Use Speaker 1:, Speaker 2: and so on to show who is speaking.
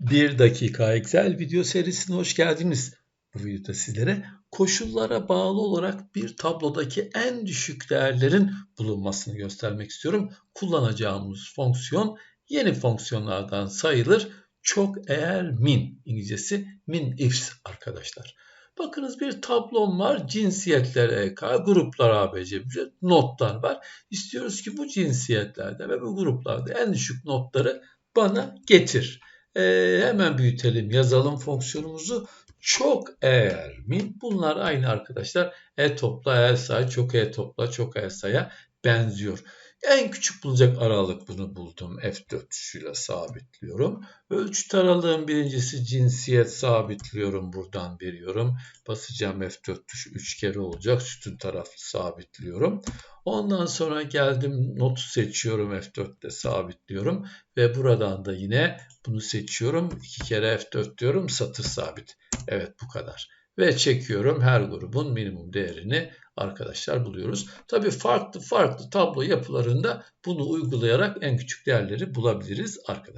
Speaker 1: 1 dakika Excel video serisine hoş geldiniz. Bu videoda sizlere koşullara bağlı olarak bir tablodaki en düşük değerlerin bulunmasını göstermek istiyorum. Kullanacağımız fonksiyon yeni fonksiyonlardan sayılır. Çok eğer min İngilizcesi min ifs arkadaşlar. Bakınız bir tablom var. Cinsiyetler EK, gruplar ABC, notlar var. İstiyoruz ki bu cinsiyetlerde ve bu gruplarda en düşük notları bana getir. Ee, hemen büyütelim yazalım fonksiyonumuzu. Çok eğer mi? Bunlar aynı arkadaşlar. E topla, e say, çok e topla, çok e saya benziyor. En küçük bulacak aralık bunu buldum. F4 tuşuyla sabitliyorum. Ölçüt aralığın birincisi cinsiyet sabitliyorum. Buradan veriyorum. Basacağım F4 tuşu 3 kere olacak. Sütun tarafı sabitliyorum. Ondan sonra geldim notu seçiyorum F4'te sabitliyorum. Ve buradan da yine bunu seçiyorum. 2 kere F4 diyorum satır sabit. Evet bu kadar ve çekiyorum her grubun minimum değerini arkadaşlar buluyoruz. Tabii farklı farklı tablo yapılarında bunu uygulayarak en küçük değerleri bulabiliriz arkadaşlar.